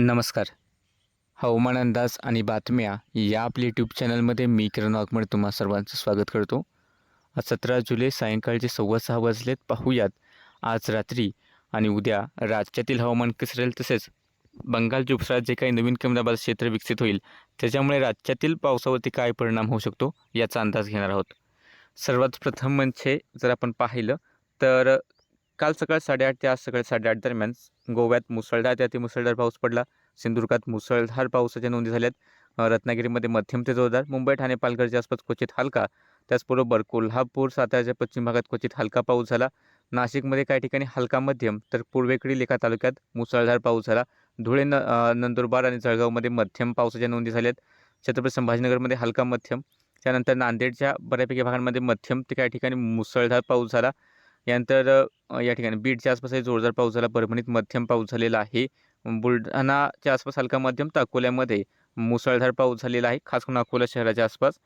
नमस्कार. हवामान अंदाज आणि बातम्या या आपल्या यूट्यूब चॅनलमध्ये मी किरण वाघमड तुम्हा सर्वांचं स्वागत करतो. आज सतरा जुलै सायंकाळचे सव्वा सहा वाजलेत. पाहूयात. आज रात्री आणि उद्या राज्यातील हवामान कसं राहील तसेच बंगालच्या उपसागरात जे काही नवीन कमदाबाद क्षेत्र विकसित होईल त्याच्यामुळे राज्यातील पावसावरती काय परिणाम होऊ शकतो याचा अंदाज घेणार आहोत. सर्वात प्रथम म्हणजे जर आपण पाहिलं तर काल सकाळ साडेआठ ते आज सकाळी साडेआठ दरम्यान गोव्यात मुसळधार ते अतिमुसळधार पाऊस पडला. सिंधुदुर्गात मुसळधार पावसाच्या नोंदी झाल्यात. रत्नागिरीमध्ये मध्यम ते जोरदार मुंबई ठाणे पालघरच्या आसपास क्वचित हलका. त्याचबरोबर कोल्हापूर साताऱ्याच्या पश्चिम भागात क्वचित हलका पाऊस झाला. नाशिकमध्ये काही ठिकाणी हलका मध्यम तर पूर्वेकडील एका तालुक्यात मुसळधार पाऊस झाला. धुळे न नंदुरबार आणि जळगावमध्ये मध्यम पावसाच्या नोंदी झाल्यात. छत्रपती संभाजीनगरमध्ये हलका मध्यम. त्यानंतर नांदेडच्या बऱ्यापैकी भागांमध्ये मध्यम ते काही ठिकाणी मुसळधार पाऊस झाला. यानंतर या ठिकाणी बीडच्या आसपासही जोरदार पाऊस झाला. परभणीत मध्यम पाऊस झालेला आहे. बुलढाणाच्या आसपास हलका मध्यम तर अकोल्यामध्ये मुसळधार पाऊस झालेला आहे. खास करून अकोला शहराच्या आसपास.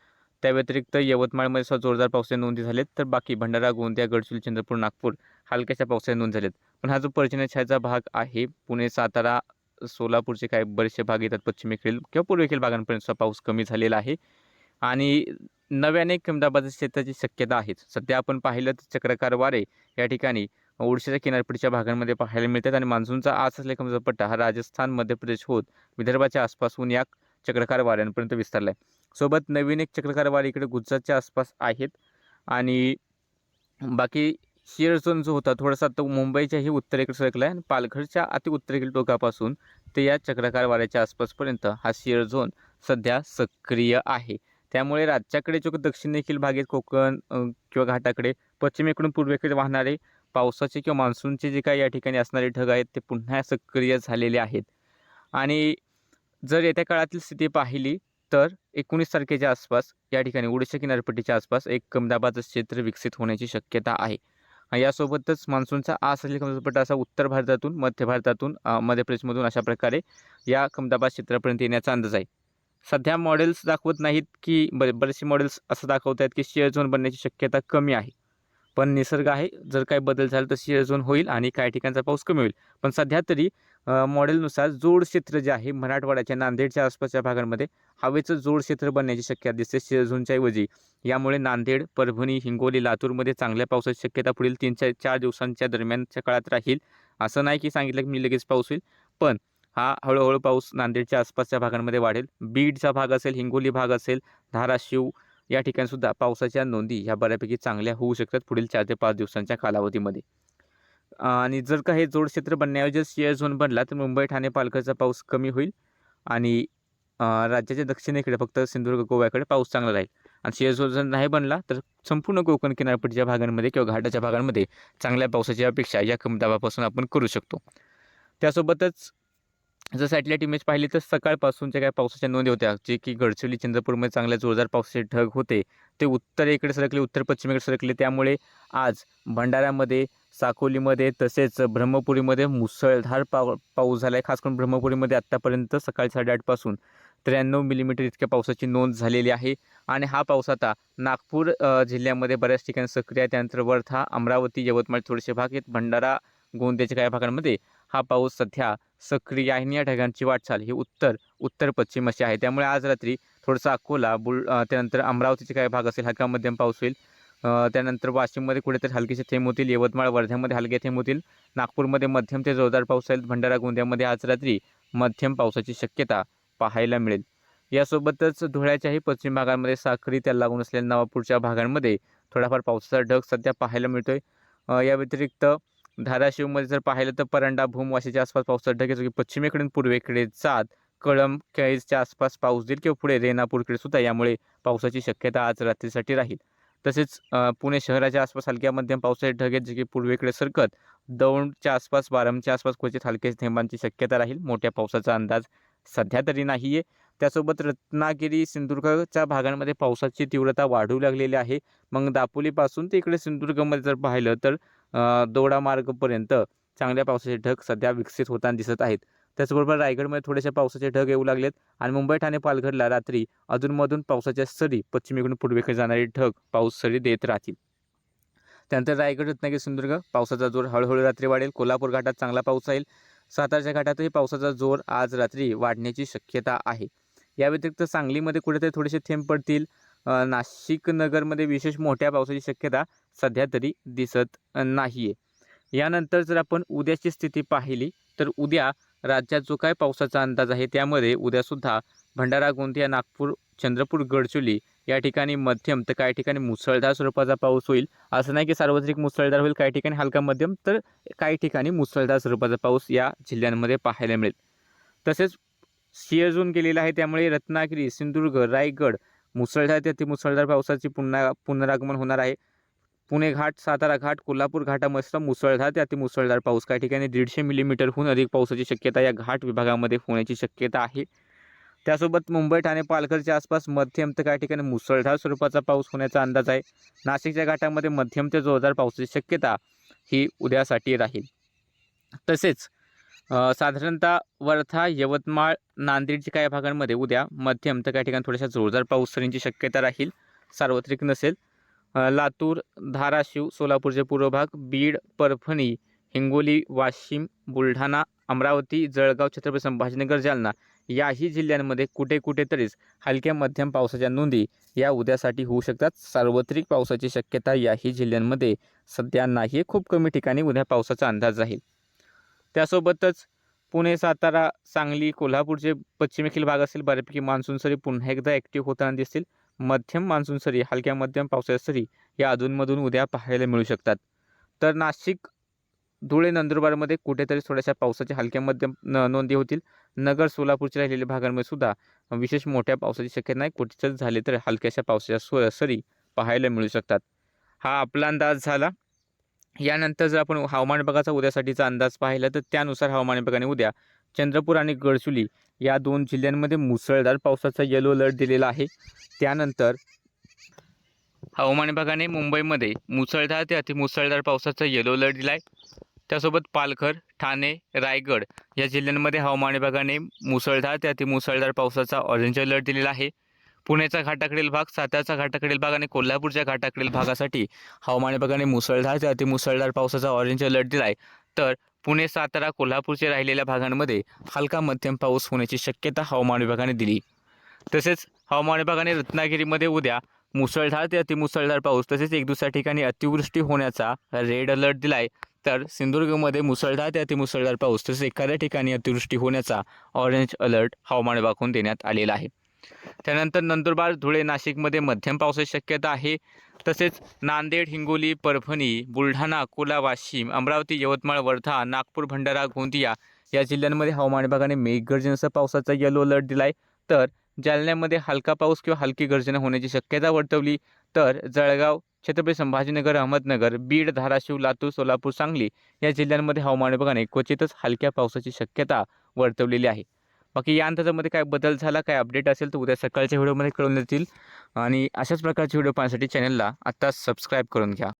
त्या व्यतिरिक्त यवतमाळमध्ये सुद्धा जोरदार पावसाच्या नोंदी झालेत तर बाकी भंडारा गोंदिया गडचिरोली चंद्रपूर नागपूर हलक्याच्या पावसाच्या नोंद झालेत पण हा जो पर्जन्यछायाचा भाग आहे पुणे सातारा सोलापूरचे काही बरेचसे भाग येतात. पश्चिमेकडील किंवा पूर्वेकडील भागांपर्यंत सुद्धा पाऊस कमी झालेला आहे. आणि नव्याने कमी क्षेत्राची शक्यता आहे सध्या आपण पाहिलं तर चक्रकार वारे या ठिकाणी ओडिशाच्या किनारपट्टीच्या भागांमध्ये पाहायला मिळतात आणि मान्सूनचा आज असलेला कमजोर पट्टा हा राजस्थान मध्य प्रदेश होत विदर्भाच्या आसपासून या चक्रकार वाऱ्यांपर्यंत विस्तारला आहे सोबत नवीन एक चक्रकार वारे इकडे गुजरातच्या आसपास आहेत आणि बाकी शिअर झोन जो होता थोडासा तो मुंबईच्याही उत्तरेकडे सरकला आहे आणि पालघरच्या अति उत्तरेकडील टोकापासून ते या चक्रकार वाऱ्याच्या आसपासपर्यंत हा शिअर झोन सध्या सक्रिय आहे. त्यामुळे राज्याकडे जो दक्षिण देखील भाग आहेत कोकण किंवा घाटाकडे पश्चिमेकडून पूर्वेकडे वाहणारे पावसाचे किंवा मान्सूनचे जे काही या ठिकाणी असणारे ढग आहेत ते पुन्हा सक्रिय झालेले आहेत. आणि जर येत्या काळातील स्थिती पाहिली तर एकोणीस तारखेच्या आसपास या ठिकाणी ओडिशा किनारपट्टीच्या आसपास एक कमदाबाचं क्षेत्र विकसित होण्याची शक्यता आहे. यासोबतच मान्सूनचा आस असलेला कमदापट्टा असा उत्तर भारतातून मध्य भारतातून मध्य प्रदेशमधून अशा प्रकारे या कमदाबाद क्षेत्रापर्यंत येण्याचा अंदाज आहे. सध्या मॉडेल्स दाखवत नाहीत की ब बरेचसे मॉडेल्स असं दाखवत आहेत की शेअर झोन बनण्याची शक्यता कमी आहे. पण निसर्ग आहे जर काही बदल झाला तर शेअर झोन होईल आणि काही ठिकाणचा पाऊस कमी होईल. पण सध्या तरी मॉडेलनुसार जोड क्षेत्र जे आहे मराठवाड्याच्या नांदेडच्या आसपासच्या भागांमध्ये हवेचं जोड क्षेत्र बनण्याची शक्यता दिसते शेअर झोनच्या ऐवजी. यामुळे नांदेड परभणी हिंगोली लातूरमध्ये चांगल्या पावसाची शक्यता पुढील तीन चार चार दिवसांच्या दरम्यानच्या काळात राहील. असं नाही की सांगितलं की मी लगेच पाऊस होईल. पण हा हळूहळू पाऊस नांदेडच्या आसपासच्या भागांमध्ये वाढेल. बीडचा भाग असेल हिंगोली भाग असेल धाराशिव या ठिकाणीसुद्धा पावसाच्या नोंदी ह्या बऱ्यापैकी चांगल्या होऊ शकतात पुढील चार ते पाच दिवसांच्या कालावधीमध्ये. आणि जर का हे जोड क्षेत्र बनण्याऐवजी शेअर झोन बनला तर मुंबई ठाणे पालघरचा पाऊस कमी होईल आणि राज्याच्या दक्षिणेकडे फक्त सिंधुदुर्ग गोव्याकडे पाऊस चांगला राहील. आणि शेअर झोन जर नाही बनला तर संपूर्ण कोकण किनारपट्टीच्या भागांमध्ये किंवा घाटाच्या भागांमध्ये चांगल्या पावसाची अपेक्षा या कमी दाबापासून आपण करू शकतो. त्यासोबतच जर सॅटेलाईट इमेज पाहिली तर सकाळपासूनच्या काय पावसाच्या नोंदी होत्या जे की गडचिरोली चंद्रपूरमध्ये चांगल्या जोरदार पावसाचे ढग होते. ते उत्तरेकडे सरकले उत्तर पश्चिमेकडे सरकले. त्यामुळे आज भंडाऱ्यामध्ये साकोलीमध्ये तसेच ब्रह्मपुरीमध्ये मुसळधार पाव पाऊस झाला आहे खास करून ब्रह्मपुरीमध्ये आत्तापर्यंत सकाळी साडेआठपासून त्र्याण्णव मिलीमीटर इतक्या पावसाची नोंद झालेली आहे. आणि हा पाऊस आता नागपूर जिल्ह्यामध्ये बऱ्याच ठिकाणी सक्रिय आहे. त्यानंतर वर्धा अमरावती यवतमाळ थोडेसे भाग आहेत. भंडारा गोंदियाच्या काही भागांमध्ये हा पाऊस सध्या सक्रिय आहे आणि या ढगांची वाटचाल ही उत्तर उत्तर पश्चिम अशी आहे. त्यामुळे आज रात्री थोडंसं अकोला बुल त्यानंतर अमरावतीचे काही भाग असेल हलका मध्यम पाऊस होईल. त्यानंतर वाशिममध्ये कुठेतरी हलकेचे थेंब होतील. यवतमाळ वर्ध्यामध्ये हलके थेंब होतील. नागपूरमध्ये मध्यम ते जोरदार पाऊस होईल. भंडारा गोंदियामध्ये आज रात्री मध्यम पावसाची शक्यता पाहायला मिळेल. यासोबतच धुळ्याच्याही पश्चिम भागांमध्ये साखरी त्याला लागून असलेल्या नवापूरच्या भागांमध्ये थोडाफार पावसाचा ढग सध्या पाहायला मिळतोय. आहे या व्यतिरिक्त धाराशिवमध्ये जर पाहिलं तर परंडा भूम वाशीच्या आसपास पावसाचा ढगे येतो की पश्चिमेकडून पूर्वेकडे जात कळम केळीच्या आसपास पाऊस देईल किंवा पुढे रेणापूरकडे सुद्धा यामुळे पावसाची शक्यता आज रात्रीसाठी राहील. तसेच पुणे शहराच्या आसपास हलक्या मध्यम पावसाचे ढग आहेत जे की पूर्वेकडे सरकत दौंडच्या आसपास बारमच्या आसपास क्वचित हलके थेंबांची शक्यता राहील. मोठ्या पावसाचा अंदाज सध्या तरी नाही आहे त्यासोबत रत्नागिरी सिंधुदुर्गच्या भागांमध्ये पावसाची तीव्रता वाढू लागलेली आहे. मग दापोलीपासून ते इकडे सिंधुदुर्गमध्ये जर पाहिलं तर दोडा मार्गपर्यंत चांगल्या पावसाचे ढग सध्या विकसित होताना दिसत आहेत. त्याचबरोबर रायगडमध्ये थोडेसे पावसाचे ढग येऊ लागलेत आणि मुंबई ठाणे पालघरला रात्री अधूनमधून पावसाच्या सरी पश्चिमेकडून पूर्वेकडे जाणारे ढग पाऊस सरी देत राहतील. त्यानंतर रायगड रत्नागिरी सिंधुदुर्ग पावसाचा जोर हळूहळू रात्री वाढेल. कोल्हापूर घाटात चांगला पाऊस राहील. सातारच्या घाटातही पावसाचा जोर आज रात्री वाढण्याची शक्यता आहे. या व्यतिरिक्त सांगलीमध्ये कुठेतरी थोडेसे थेंब पडतील. नाशिक नगरमध्ये विशेष मोठ्या पावसाची शक्यता सध्या तरी दिसत नाही आहे यानंतर जर आपण उद्याची स्थिती पाहिली तर उद्या राज्यात जो काय पावसाचा अंदाज आहे त्यामध्ये उद्यासुद्धा भंडारा गोंदिया नागपूर चंद्रपूर गडचोली या ठिकाणी मध्यम तर काही ठिकाणी मुसळधार स्वरूपाचा पाऊस होईल. असं नाही की सार्वत्रिक मुसळधार होईल काही ठिकाणी हलका मध्यम तर काही ठिकाणी मुसळधार स्वरूपाचा पाऊस या जिल्ह्यांमध्ये पाहायला मिळेल. तसेच शिअर झोन गेलेला आहे त्यामुळे रत्नागिरी सिंधुदुर्ग रायगड मुसळधार ते अतिमुसळधार पावसाची पुन्हा पुनरागमन होणार आहे. पुणे घाट सातारा घाट कोल्हापूर घाटामध्ये मुसळधार ते अतिमुसळधार पाऊस. काही ठिकाणी दीडशे मिलीमीटरहून अधिक पावसाची शक्यता या घाट विभागामध्ये होण्याची शक्यता आहे. त्यासोबत मुंबई ठाणे पालघरच्या आसपास मध्यम ते काही ठिकाणी मुसळधार स्वरूपाचा पाऊस होण्याचा अंदाज आहे. नाशिकच्या घाटामध्ये मध्यम ते जोरदार पावसाची शक्यता ही उद्यासाठी राहील. तसेच साधारणतः वर्धा यवतमाळ नांदेडच्या काही भागांमध्ये उद्या मध्यम तर काही ठिकाणी थोड्याशा जोरदार पाऊस सरींची शक्यता राहील. सार्वत्रिक नसेल लातूर धाराशिव सोलापूरचे पूर्व भाग बीड परभणी हिंगोली वाशिम बुलढाणा अमरावती जळगाव छत्रपती संभाजीनगर जालना याही जिल्ह्यांमध्ये कुठे कुठेतरीच हलक्या मध्यम पावसाच्या नोंदी या उद्यासाठी होऊ शकतात. सार्वत्रिक पावसाची शक्यता याही जिल्ह्यांमध्ये सध्या नाही आहे खूप कमी ठिकाणी उद्या पावसाचा अंदाज राहील त्यासोबतच पुणे सातारा सांगली कोल्हापूरचे पश्चिमेखील भाग असेल बऱ्यापैकी मान्सून सरी पुन्हा एकदा ॲक्टिव्ह होताना दिसतील. मध्यम मान्सून सरी हलक्या मध्यम पावसाच्या सरी या अधूनमधून उद्या पाहायला मिळू शकतात. तर नाशिक धुळे नंदुरबारमध्ये कुठेतरी थोड्याशा पावसाच्या हलक्या मध्यम न नोंदी होतील. नगर सोलापूरच्या राहिलेल्या भागांमध्ये सुद्धा विशेष मोठ्या पावसाची शक्यता नाही. कुठेच झाले तर हलक्याशा पावसाच्या सो सरी पाहायला मिळू शकतात. हा आपला अंदाज झाला. यानंतर जर आपण हवामान विभागाचा उद्यासाठीचा अंदाज पाहिला तर त्यानुसार हवामान विभागाने उद्या चंद्रपूर आणि गडचुली या दोन जिल्ह्यांमध्ये मुसळधार पावसाचा येलो अलर्ट दिलेला आहे. त्यानंतर हवामान विभागाने मुंबईमध्ये मुसळधार ते अतिमुसळधार पावसाचा येलो अलर्ट दिला आहे त्यासोबत पालघर ठाणे रायगड या जिल्ह्यांमध्ये हवामान विभागाने मुसळधार ते अतिमुसळधार पावसाचा ऑरेंज अलर्ट दिलेला आहे. पुण्याचा घाटाकडील भाग सातारचा घाटाकडील भाग आणि कोल्हापूरच्या घाटाकडील भागासाठी हवामान विभागाने मुसळधार ते अतिमुसळधार पावसाचा ऑरेंज अलर्ट दिला आहे तर पुणे सातारा कोल्हापूरच्या राहिलेल्या भागांमध्ये हलका मध्यम पाऊस होण्याची शक्यता हवामान विभागाने दिली. तसेच हवामान विभागाने रत्नागिरीमध्ये उद्या मुसळधार ते अतिमुसळधार पाऊस तसेच एक दुसऱ्या ठिकाणी अतिवृष्टी होण्याचा रेड अलर्ट दिलाय. तर सिंधुदुर्गमध्ये मुसळधार ते अतिमुसळधार पाऊस तसेच एखाद्या ठिकाणी अतिवृष्टी होण्याचा ऑरेंज अलर्ट हवामान विभागाकडून देण्यात आलेला आहे. त्यानंतर नंदुरबार धुळे नाशिकमध्ये मध्यम पावसाची शक्यता आहे. तसेच नांदेड हिंगोली परभणी बुलढाणा अकोला वाशिम अमरावती यवतमाळ वर्धा नागपूर भंडारा गोंदिया या जिल्ह्यांमध्ये हवामान विभागाने मेघगर्जनेसह पावसाचा येलो अलर्ट दिला आहे तर जालन्यामध्ये हलका पाऊस किंवा हलकी गर्जना होण्याची शक्यता वर्तवली. तर जळगाव छत्रपती संभाजीनगर अहमदनगर बीड धाराशिव लातूर सोलापूर सांगली या जिल्ह्यांमध्ये हवामान विभागाने क्वचितच हलक्या पावसाची शक्यता वर्तवलेली आहे. बाकी या अंदाजामध्ये काय बदल झाला काय अपडेट असेल तर उद्या सकाळच्या व्हिडिओमध्ये कळून देतील आणि अशाच प्रकारचे व्हिडिओ पाहण्यासाठी चॅनलला आत्ताच सबस्क्राईब करून घ्या.